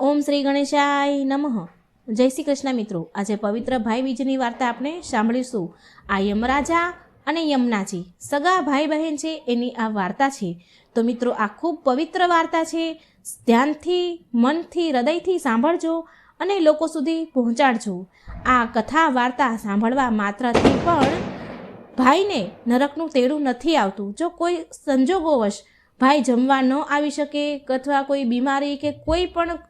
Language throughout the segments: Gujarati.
ઓમ શ્રી ગણેશાય નમઃ. જય શ્રી કૃષ્ણ મિત્રો. આજે પવિત્ર ભાઈ બીજની વાર્તા આપણે સાંભળીશું. આ યમરાજા અને યમનાજી, સગા ભાઈ બહેન છે એની આ વાર્તા છે. તો મિત્રો, આ ખૂબ પવિત્ર વાર્તા છે. ધ્યાનથી, મનથી, હૃદયથી સાંભળજો અને લોકો સુધી પહોંચાડજો. આ કથા વાર્તા સાંભળવા માત્રથી પણ ભાઈને નરકનું તેડું નથી આવતું. જો કોઈ સંજોગોવશ ભાઈ જમવા ન આવી શકે અથવા કોઈ બીમારી કે કોઈ પણ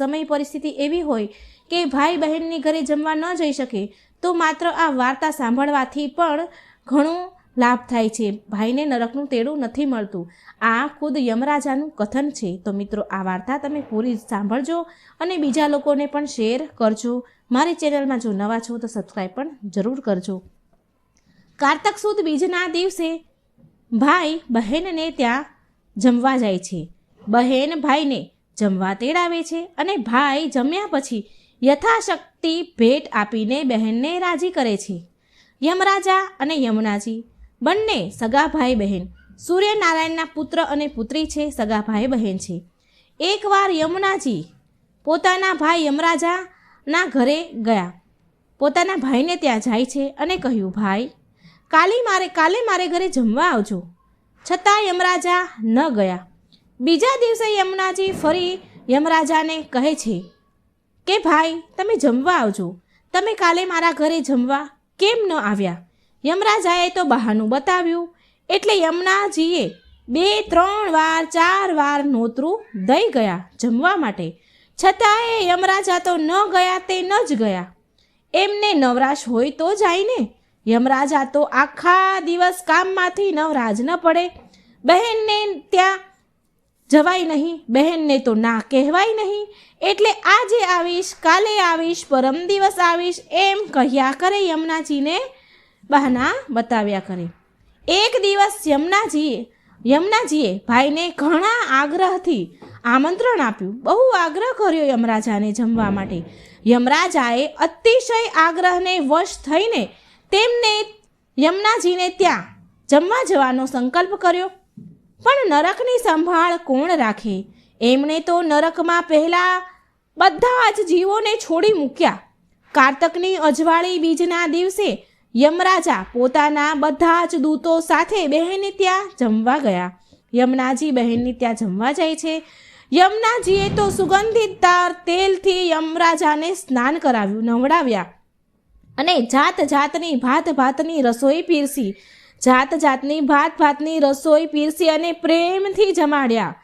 સમય પરિસ્થિતિ એવી હોય કે ભાઈ બહેનની ઘરે જમવા ન જઈ શકે, તો માત્ર આ વાર્તા સાંભળવાથી પણ ઘણો લાભ થાય છે. ભાઈને નરકનું તેડું નથી મળતું. આ ખુદ યમરાજાનું કથન છે. તો મિત્રો, આ વાર્તા તમે પૂરી સાંભળજો અને બીજા લોકોને પણ શેર કરજો. મારી ચેનલમાં જો નવા છો તો સબસ્ક્રાઈબ પણ જરૂર કરજો. કારતક સુદ બીજના દિવસે ભાઈ બહેનને ત્યાં જમવા જાય છે. બહેન ભાઈને જમવા તેડાવે છે અને ભાઈ જમ્યા પછી યથાશક્તિ ભેટ આપીને બહેનને રાજી કરે છે. યમરાજા અને યમુનાજી, બંને સગા ભાઈ બહેન. સૂર્યનારાયણના પુત્ર અને પુત્રી છે, સગા ભાઈ બહેન છે. એકવાર યમુનાજી પોતાના ભાઈ યમરાજાના ઘરે ગયા. પોતાના ભાઈને ત્યાં જાય છે અને કહ્યું, ભાઈ, કાલે મારે કાલે મારે ઘરે જમવા આવજો. છતાં યમરાજા ન ગયા. બીજા દિવસે યમુનાજી ફરી યમરાજાને કહે છે, કે ભાઈ, તમે જમવા આવજો. તમે કાલે મારા ઘરે જમવા કેમ ન આવ્યા? યમરાજાએ તો બહાનું બતાવ્યું. એટલે યમુનાજીએ બે, ત્રણ વાર, ચાર વાર નોતરું દઈ ગયા જમવા માટે. છતાંય યમરાજા તો ન ગયા તે ન જ ગયા. એમને નવરાશ હોય તો જાય ને યમરાજા તો આખા દિવસ કામમાંથી નવરાજ ન પડે. બહેનને ત્યાં જવાય નહીં, બહેનને તો ના કહેવાય નહીં. એટલે આજે આવીશ, કાલે આવીશ, પરમ દિવસ આવીશ, એમ કહ્યા કરે યમુનાજીને બહાના બતાવ્યા કરે. એક દિવસ યમુનાજીએ યમુનાજીએ ભાઈને ઘણા આગ્રહથી આમંત્રણ આપ્યું. બહુ આગ્રહ કર્યો યમરાજાને જમવા માટે. યમરાજાએ અતિશય આગ્રહને વશ થઈને તેમને યમુનાજીને ત્યાં જમવા જવાનો સંકલ્પ કર્યો. પણ નરકની સંભાળ કોણ રાખે? એમણે તો નરકમાં પહેલાં બધા જ જીવોને છોડી મૂક્યા. કારતકની અજવાળી બીજના દિવસે યમરાજા પોતાના બધા જ દૂતો સાથે બહેનને ત્યાં જમવા ગયા. યમનાજી બહેનને ત્યાં જમવા જાય છે. યમનાજીએ તો સુગંધિત તાર તેલથી યમરાજાને સ્નાન કરાવ્યું, નવડાવ્યા. અને જાત જાતની ભાત ભાતની રસોઈ પીરસી. જાત જાતની ભાત ભાતની રસોઈ પીરસી અને પ્રેમથી જમાડ્યા.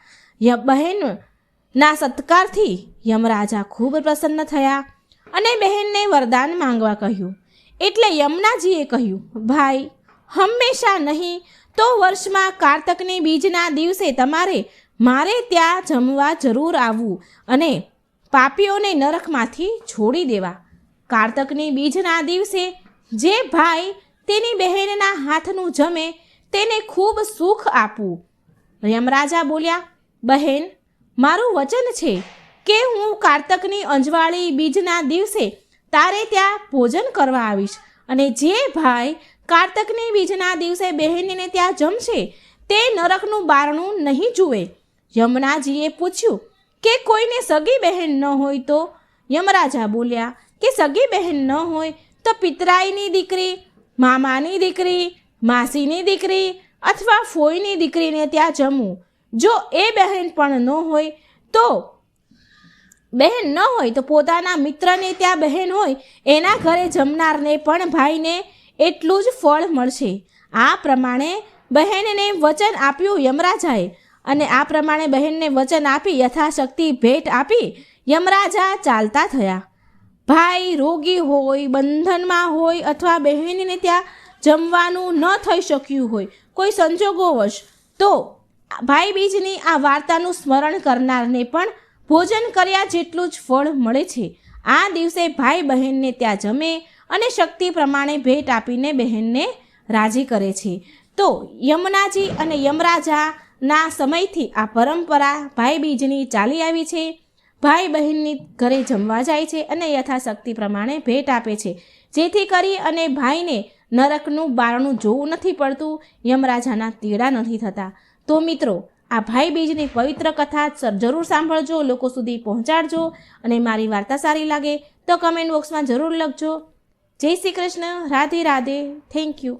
ય બહેનના સત્કારથી યમરાજા ખૂબ પ્રસન્ન થયા અને બહેનને વરદાન માંગવા કહ્યું. એટલે યમુનાજીએ કહ્યું, ભાઈ, હંમેશા નહીં, તો વર્ષમાં કારતકની બીજના દિવસે તમારે, મારે ત્યાં જમવા જરૂર આવવું અને પાપીઓને નરકમાંથી છોડી દેવા. કારતકની બીજના દિવસે જે ભાઈ તેની બહેનના હાથનું જમે તેને ખૂબ સુખ આપવું યમરાજા બોલ્યા, બહેન, મારું વચન છે કે હું કારતકની અંજવાળી બીજના દિવસે તારે ત્યાં ભોજન કરવા આવીશ અને જે ભાઈ કારતકની બીજના દિવસે બહેનને ત્યાં જમશે તે નરકનું બારણું નહીં જુએ. યમુનાજીએ પૂછ્યું, કે કોઈને સગી બહેન ન હોય તો? યમરાજા બોલ્યા કે સગી બહેન ન હોય તો પિતરાઈની દીકરી, મામાની દીકરી, માસીની દીકરી અથવા ફોઈની દીકરીને ત્યાં જમવું. જો એ બહેન પણ ન હોય તો બહેન ન હોય તો પોતાના મિત્રને ત્યાં બહેન હોય એના ઘરે જમનારને પણ ભાઈને એટલું જ ફળ મળશે. આ પ્રમાણે બહેનને વચન આપ્યું યમરાજાએ અને આ પ્રમાણે બહેનને વચન આપી યથાશક્તિ ભેટ આપી યમરાજા ચાલતા થયા. ભાઈ રોગી હોય, બંધનમાં હોય અથવા બહેનને ત્યાં જમવાનું ન થઈ શક્યું હોય, કોઈ સંજોગોવશ તો ભાઈ બીજની આ વાર્તાનું સ્મરણ કરનારને પણ ભોજન કર્યા જેટલું જ ફળ મળે છે. આ દિવસે ભાઈ બહેનને ત્યાં જમે અને શક્તિ પ્રમાણે ભેટ આપીને બહેનને રાજી કરે છે. તો યમુનાજી અને યમરાજાના સમયથી આ પરંપરા ભાઈ બીજની ચાલી આવી છે. ભાઈ બહેનની ઘરે જમવા જાય છે અને યથાશક્તિ પ્રમાણે ભેટ આપે છે. જેથી કરી અને ભાઈને નરકનું બારણું જોવું નથી પડતું, યમરાજાના તેડા નથી થતા. તો મિત્રો, આ ભાઈ બીજની પવિત્ર કથા જરૂર સાંભળજો, લોકો સુધી પહોંચાડજો અને મારી વાર્તા સારી લાગે તો કમેન્ટ બોક્સમાં જરૂર લખજો. Jai Shri Krishna Radhe Radhe thank you